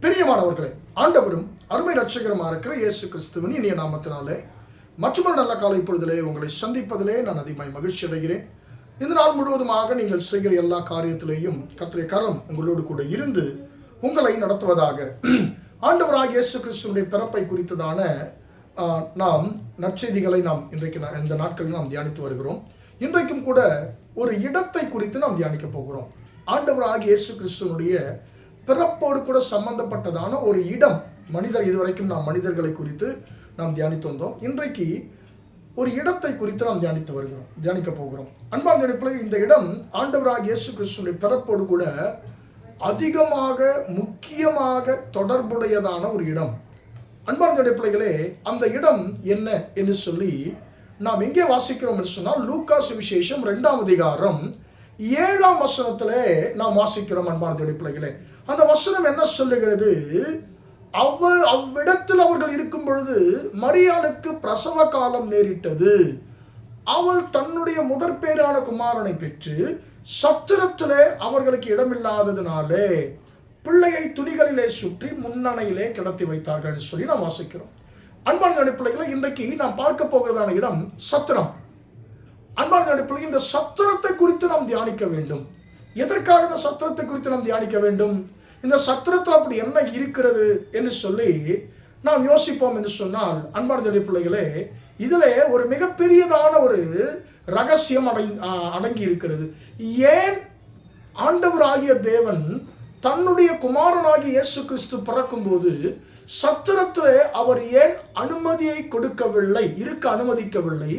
பிரியமானவர்களே ஆண்டவரும் அருமை ரட்சகரமாக இருக்கிற இயேசு கிறிஸ்துவின் இனிய நாமத்தினாலே மற்றொரு நல்ல காலை பொழுதிலே உங்களை சந்திப்பதிலே நான் அதிகமாய் மகிழ்ச்சி அடைகிறேன். இந்த நாள் முழுவதுமாக நீங்கள் செய்கிற எல்லா காரியத்திலேயும் கத்திரை கரம் உங்களோடு கூட இருந்து உங்களை நடத்துவதாக. ஆண்டவராக இயேசு கிறிஸ்துவனுடைய பிறப்பை குறித்ததான நாம் நற்செய்திகளை நாம் இன்றைக்கு நா- இந்த நாட்களில் நாம் தியானித்து வருகிறோம். இன்றைக்கும் கூட ஒரு இடத்தை குறித்து நாம் தியானிக்க போகிறோம். ஆண்டவராக இயேசு கிறிஸ்துவனுடைய பிறப்போடு கூட சம்பந்தப்பட்டதான ஒரு இடம் மனிதர் இதுவரைக்கும் நாம் மனிதர்களை குறித்து நாம் தியானித்து வந்தோம். இன்றைக்கு ஒரு இடத்தை குறித்து நாம் தியானித்து வருகிறோம் தியானிக்க போகிறோம். அன்பார்ந்த நினைப்பில் இந்த இடம் ஆண்டவராக இயேசு கிறிஸ்துடைய பிறப்போடு கூட அதிகமாக முக்கியமாக தொடர்புடையதான ஒரு இடம். அன்பார்ந்த அடிப்படைகளே அந்த இடம் என்ன என்று சொல்லி நாம் எங்கே வாசிக்கிறோம் என்று சொன்னால் லூக்கா சுவிசேஷம் ரெண்டாம் அதிகாரம் ஏழாம் வசனத்திலே நாம் வாசிக்கிறோம் அன்பார்ந்த அடிப்படைகளே அந்த வசனம் என்ன சொல்லுகிறது? அவ்வ அவ்விடத்தில் அவர்கள் இருக்கும் பொழுது மரியாளுக்கு பிரசவ காலம் நேரிட்டது. அவள் தன்னுடைய முதற்பேரான குமாரனை பெற்று சத்திரத்திலே அவர்களுக்கு இடமில்லாததினாலே பிள்ளையை துணிகளிலே சுற்றி முன்னணையிலே கிடத்தி வைத்தார்கள் சொல்லி நாம் வாசிக்கிறோம். அன்பான பிள்ளைகளை இன்றைக்கு நாம் பார்க்க போகிறதான இடம் சத்திரம். அன்பான பிள்ளைகள் இந்த சத்திரத்தை குறித்து நாம் தியானிக்க வேண்டும். எதற்காக இந்த சத்திரத்தை குறித்து நாம் தியானிக்க வேண்டும்? இந்த சத்திரத்தில் அப்படி என்ன இருக்கிறது என்று சொல்லி நாம் யோசிப்போம் என்று சொன்னால் அன்பான பிள்ளைகளே இதில் ஒரு மிகப்பெரியதான ஒரு ரகசியம் அடங்கி அடங்கி இருக்கிறது. ஏன் ஆண்டவராகிய தேவன் தன்னுடைய குமாரனாகிய இயேசு கிறிஸ்து பிறக்கும்போது சத்திரத்தில் அவர் ஏன் அனுமதியை கொடுக்கவில்லை இருக்க அனுமதிக்கவில்லை?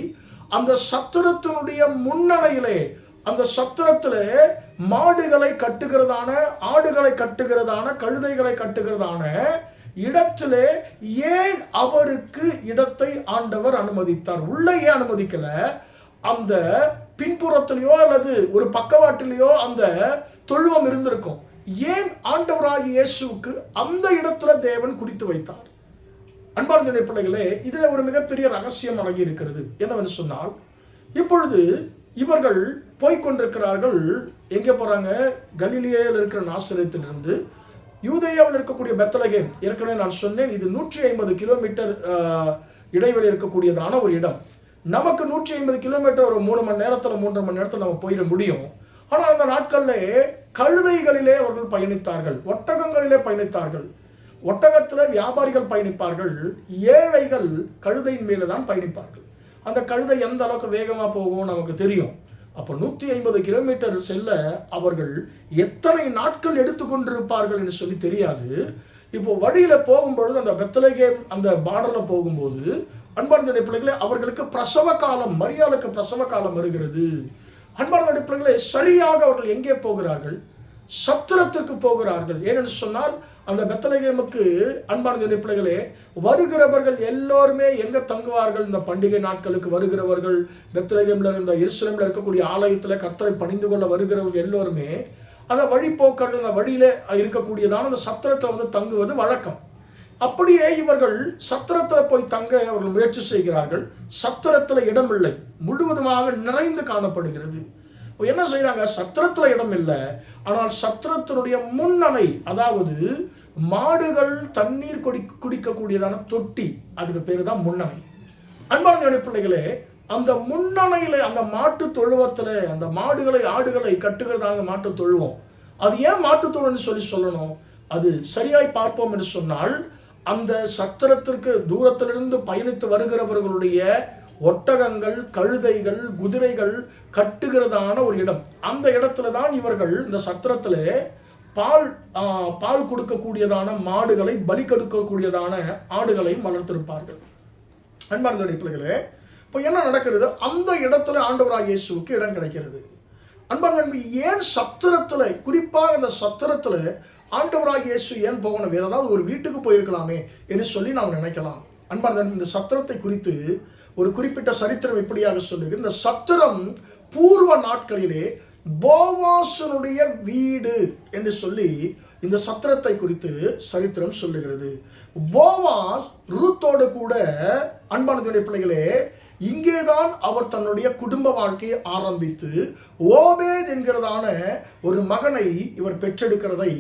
அந்த சத்திரத்தினுடைய முன்னணையிலே அந்த சத்திரத்தில் மாடுகளை கட்டுகிறதான ஆடுகளை கட்டுகிறதான கழுதைகளை கட்டுகிறதான இடத்திலே ஏன் அவருக்கு இடத்தை ஆண்டவர் அனுமதித்தார்? உள்ளே ஏன் அனுமதிக்கல? அந்த பின்புறத்திலேயோ அல்லது ஒரு பக்கவாட்டிலேயோ அந்த தொழுவம் இருந்திருக்கும். ஏன் ஆண்டவராகிய இயேசுவுக்கு அந்த இடத்துல தேவன் குறித்து வைத்தார்? அன்பார்ந்த பிள்ளைகளே இதில் ஒரு மிகப்பெரிய ரகசியம் அடங்கி இருக்கிறது என்னவென்று சொன்னால் இப்பொழுது இவர்கள் போய்க்கொண்டிருக்கிறார்கள் எங்கே போகிறாங்க கலிலியாவில் இருக்கிற நாசிரியத்திலிருந்து யூதேயாவில் இருக்கக்கூடிய பெத்தலகேம் ஏற்கனவே நான் சொன்னேன் இது நூற்றி ஐம்பது கிலோமீட்டர் இடைவெளி இருக்கக்கூடியதான ஒரு இடம். நமக்கு நூற்றி ஐம்பது கிலோமீட்டர் ஒரு மூணு மணி நேரத்தில் மூன்றரை மணி நேரத்தில் நம்ம போயிட முடியும். ஆனால் அந்த நாட்களிலே கழுதைகளிலே அவர்கள் பயணித்தார்கள். ஒட்டகங்களிலே பயணித்தார்கள். ஒட்டகத்தில் வியாபாரிகள் பயணிப்பார்கள். ஏழைகள் கழுதையின் மேலே தான் பயணிப்பார்கள். அந்த கழுதை எந்த அளவுக்கு வேகமாக போகும் நமக்கு தெரியும். அப்போ நூற்றி ஐம்பது கிலோமீட்டர் செல்ல அவர்கள் எத்தனை நாட்கள் எடுத்துக்கொண்டிருப்பார்கள் என்று சொல்லி தெரியாது. இப்போ வழியில் போகும்பொழுது அந்த பெத்தலகேம் அந்த பார்டரில் போகும்போது அன்பார்ந்த பிள்ளைகளே அவர்களுக்கு பிரசவ காலம் மரியாளுக்கு பிரசவ காலம் வருகிறது. அன்பார்ந்த பிள்ளைகளே சரியாக அவர்கள் எங்கே போகிறார்கள்? சத்திரத்துக்கு போகிறார்கள். ஏனென்று சொன்னால் அந்த பெத்தலகேமுக்கு அன்பான பிள்ளைகளே வருகிறவர்கள் எல்லோருமே எங்கே தங்குவார்கள்? இந்த பண்டிகை நாட்களுக்கு வருகிறவர்கள் பெத்தலகேமில் இருந்த எருசலேம்ல இருக்கக்கூடிய ஆலயத்தில் கர்த்தரை பணிந்து கொள்ள வருகிறவர்கள் எல்லோருமே அந்த வழிப்போக்கர்கள் அந்த வழியில் இருக்கக்கூடியதான அந்த சத்திரத்தை வந்து தங்குவது வழக்கம். அப்படியே இவர்கள் சத்திரத்தில் போய் தங்க அவர்கள் முயற்சி செய்கிறார்கள். சத்திரத்தில் இடமில்லை. முழுவதுமாக நிறைந்து காணப்படுகிறது. என்ன செய்கிறாங்க சத்திரத்தில் இடம் இல்லை. ஆனால் சத்திரத்தினுடைய முன்னணை அதாவது மாடுகள் தண்ணீர் குடி குடிக்கக்கூடியதான தொட்டி அதுக்கு பேர் தான் முன்னணை. அன்பான பிள்ளைகளே அந்த முன்னணையில் அந்த மாட்டு தொழுவத்தில் அந்த மாடுகளை ஆடுகளை கட்டுகிறதான அந்த மாட்டு தொழுவம். அது ஏன் மாட்டு தொழுவம்னு சொல்லி சொல்லணும்? அது சரியாய் பார்ப்போம் என்று சொன்னால் அந்த சத்திரத்திற்கு தூரத்திலிருந்து பயணித்து வருகிறவர்களுடைய ஒட்டகங்கள் கழுதைகள் குதிரைகள் கட்டுகிறதான ஒரு இடம். அந்த இடத்துல தான் இவர்கள் இந்த சத்திரத்தில் பால் பால் கொடுக்கக்கூடியதான மாடுகளை பலி கொடுக்கக்கூடியதான ஆடுகளை வளர்த்திருப்பார்கள். அன்பார்ந்த பிள்ளைகளே இப்போ என்ன நடக்கிறது? அந்த இடத்துல ஆண்டவராக இயேசுக்கு இடம் கிடைக்கிறது. அன்பார்ந்த ஏன் சத்திரத்தில் குறிப்பாக அந்த சத்திரத்தில் ஆண்டவராக இயேசு ஏன் போகணும்? வேறு ஏதாவது ஒரு வீட்டுக்கு போயிருக்கலாமே என்று சொல்லி நாம் நினைக்கலாம். அன்பார்ந்த இந்த சத்திரத்தை குறித்து ஒரு குறிப்பிட்ட சரித்திரம் இப்படியாக சொல்லுகிறது இந்த சத்திரம் பூர்வ நாட்களிலே போவாசனுடைய வீடு என்று சொல்லி இந்த சத்திரத்தை குறித்து சரித்திரம் சொல்லுகிறது. போவாஸ் ரூத்தோடு கூட அன்பானதுடைய பிள்ளைகளே இங்கேதான் அவர் தன்னுடைய குடும்ப வாழ்க்கையை ஆரம்பித்து ஓபேத் என்கிறதான ஒரு மகனை இவர் பெற்றெடுக்கிறதை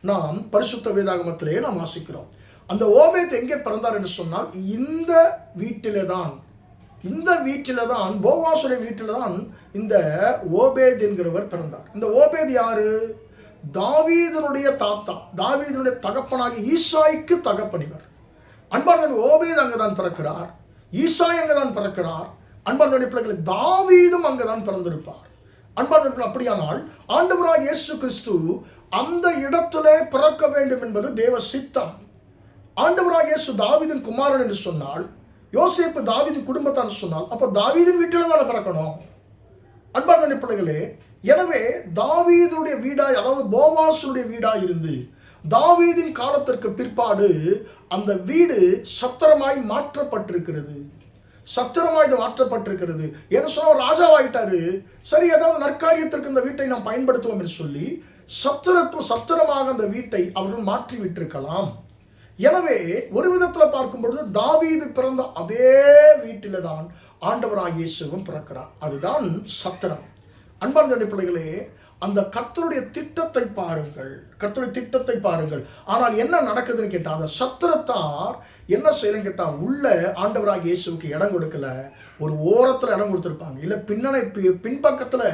நாம் பரிசுத்த வேதாகமத்திலே நாம் வாசிக்கிறோம். அந்த ஓபேத் எங்கே பிறந்தார் என்று சொன்னால் இந்த வீட்டிலே தான் இந்த வீட்டில் தான் போவாசுடைய வீட்டில் தான் இந்த ஓபேத் என்கிறவர் பிறந்தார். இந்த ஓபேத் யாரு? தாவீதனுடைய தாத்தா தாவீதனுடைய தகப்பனாகி ஈசாய்க்கு தகப்பனிவர். அன்பார்ந்த ஓபேத் அங்கதான் பிறக்கிறார். ஈசாய் அங்கதான் பிறக்கிறார். அன்பார்ந்த பிள்ளைகளை தாவீதும் அங்கதான் பிறந்திருப்பார். அன்பார்ந்த அப்படியானால் ஆண்டவராக இயேசு கிறிஸ்து அந்த இடத்திலே பிறக்க வேண்டும் என்பது தேவ சித்தம். ஆண்டவராக இயேசு தாவிதன் குமாரன் என்று சொன்னால் யோசேப்பு தாவிது குடும்பத்தார் சொன்னால் அப்போ தாவீதின் வீட்டில் தானே பிறக்கணும்? அன்பார்ந்த பிள்ளைகளே எனவே தாவீதுடைய வீடாய் அதாவது போவாசுடைய வீடாய் இருந்து தாவீதின் காலத்திற்கு பிற்பாடு அந்த வீடு சத்திரமாய் மாற்றப்பட்டிருக்கிறது. சத்திரமாய் இது மாற்றப்பட்டிருக்கிறது. என்ன சொன்னால் ராஜாவாயிட்டாரு. சரி ஏதாவது நற்காரியத்திற்கு இந்த வீட்டை நாம் பயன்படுத்துவோம் என்று சொல்லி சத்திரத்துவ சத்திரமாக அந்த வீட்டை அவர்கள் மாற்றி விட்டிருக்கலாம் எனவே ஒரு விதத்தில் பார்க்கும் பொழுது தாவீது பிறந்த அதே வீட்டில தான் ஆண்டவராக இயேசுவும் பிறக்கிறார். அதுதான் சத்திரம். அன்பார்ந்த பிள்ளைகளே அந்த கர்த்தருடைய திட்டத்தை பாருங்கள். கர்த்தருடைய திட்டத்தை பாருங்கள். ஆனால் என்ன நடக்குதுன்னு கேட்டால் அந்த சத்திரத்தார் என்ன செய்யணும் கேட்டால் உள்ள ஆண்டவராக இயேசுக்கு இடம் கொடுக்கல. ஒரு ஓரத்தில் இடம் கொடுத்துருப்பாங்க. இல்லை பின்னணி பின்பக்கத்தில்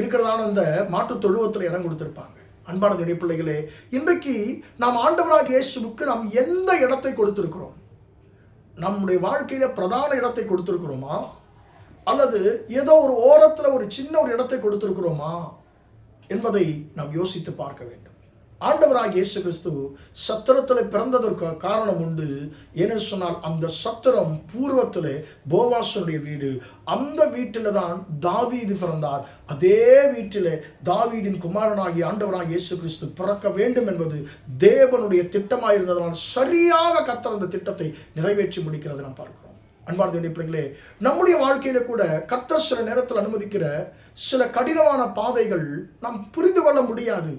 இருக்கிறதான அந்த மாட்டு தொழுவத்தில் இடம் கொடுத்துருப்பாங்க. அன்பான பிள்ளைகளே இன்றைக்கு நாம் ஆண்டவராக இயேசுவுக்கு நாம் எந்த இடத்தை கொடுத்திருக்கிறோம்? நம்முடைய வாழ்க்கையில பிரதான இடத்தை கொடுத்திருக்கிறோமா? அல்லது ஏதோ ஒரு ஓரத்தில் ஒரு சின்ன ஒரு இடத்தை கொடுத்திருக்கிறோமா? என்பதை நாம் யோசித்து பார்க்க வேண்டும். ஆண்டவராக இயேசு கிறிஸ்து சத்திரத்தில் பிறந்ததற்கு காரணம் உண்டு. ஏன்னு சொன்னால் அந்த சத்திரம் பூர்வத்தில் போவாசனுடைய வீடு. அந்த வீட்டில் தான் தாவீது பிறந்தார். அதே வீட்டில் தாவீதின் குமாரனாகி ஆண்டவராக இயேசு கிறிஸ்து பிறக்க வேண்டும் என்பது தேவனுடைய திட்டமாக இருந்ததனால் சரியாக கத்தர் அந்த திட்டத்தை நிறைவேற்றி முடிக்கிறது நாம் பார்க்கிறோம். அன்பார்ந்த பிள்ளைகளே நம்முடைய வாழ்க்கையில கூட கத்தர் சில நேரத்தில் அனுமதிக்கிற சில கடினமான பாதைகள் நாம் புரிந்து கொள்ள முடியாது.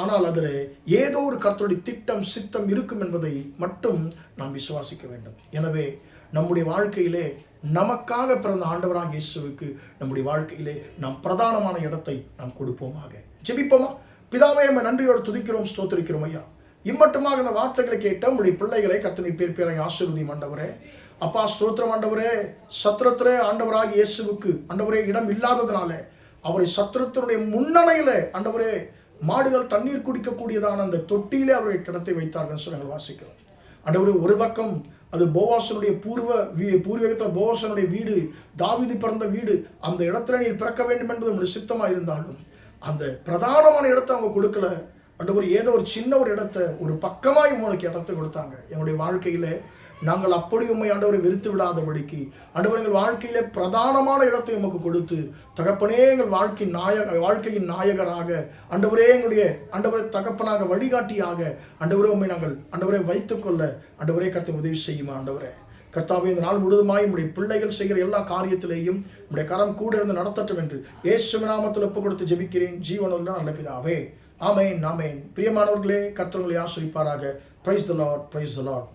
ஆனால் அதில் ஏதோ ஒரு கர்த்தருடைய திட்டம் சித்தம் இருக்கும் என்பதை மட்டும் நாம் விசுவாசிக்க வேண்டும். எனவே நம்முடைய வாழ்க்கையிலே நமக்காக பிறந்த ஆண்டவராக இயேசுவுக்கு நம்முடைய வாழ்க்கையிலே நாம் பிரதானமான இடத்தை நாம் கொடுப்போமாக. ஜெபிப்போமா? பிதாவை நம்ம நன்றியோடு துதிக்கிறோம் ஸ்தோத்திரிக்கிறோம் ஐயா. இம்மட்டுமாக அந்த வார்த்தைகளை கேட்ட உங்களுடைய பிள்ளைகளை கத்தனை பேர் பேரை ஆசிர்வதி ஆண்டவரே. அப்பா ஸ்தோத்திரம் ஆண்டவரே. சத்திரத்திலே ஆண்டவராக இயேசுவுக்கு ஆண்டவரே இடம் இல்லாததுனால அவரை சத்திரத்தினுடைய முன்னணையில் ஆண்டவரே மாடுகள் தண்ணீர் குடிக்கக்கூடியதான அந்த தொட்டியிலே அவரை கிடத்தை வைத்தார்கள் சொல்லி நாங்கள் வாசிக்கிறோம். ஆண்டவரே ஒரு பக்கம் அது போவாசனுடைய பூர்வ வீ பூர்வீகத்தில் போவாசனுடைய வீடு தாவிதி பிறந்த வீடு அந்த இடத்துல நீர் பிறக்க வேண்டும் என்பது நம்முடைய சித்தமாக இருந்தாலும் அந்த பிரதானமான இடத்தை அவங்க கொடுக்கல. ஆண்டவர் ஏதோ ஒரு சின்ன ஒரு இடத்த ஒரு பக்கமாய் உங்களுக்கு இடத்த கொடுத்தாங்க. என்னுடைய வாழ்க்கையில் நாங்கள் அப்படி உண்மை ஆண்டவரை வெறுத்து விடாதபடிக்கு ஆண்டவர் எங்கள் வாழ்க்கையிலே பிரதானமான இடத்தை உமக்கு கொடுத்து தகப்பனே எங்கள் வாழ்க்கை நாயக வாழ்க்கையின் நாயகராக ஆண்டவரே எங்களுடைய ஆண்டவரை தகப்பனாக வழிகாட்டியாக ஆண்டவரே உண்மை நாங்கள் ஆண்டவரை வைத்துக்கொள்ள ஆண்டவரே கத்தை உதவி செய்யுமா ஆண்டவரே. கர்த்தாவே இந்த நாள் முழுதுமாய் நம்முடைய பிள்ளைகள் செய்கிற எல்லா காரியத்திலேயும் நம்முடைய கரம் கூட இருந்து நடத்தட்டும் என்று ஏசு நாமத்தில் ஒப்பு கொடுத்து ஜெபிக்கிறேன். ஜீவனுள்ள நல்ல பிதாவே. ஆமேன் ஆமேன். பிரியமானவர்களே கர்த்தவங்களை ஆசிரிப்பாராக. Praise the Lord praise the Lord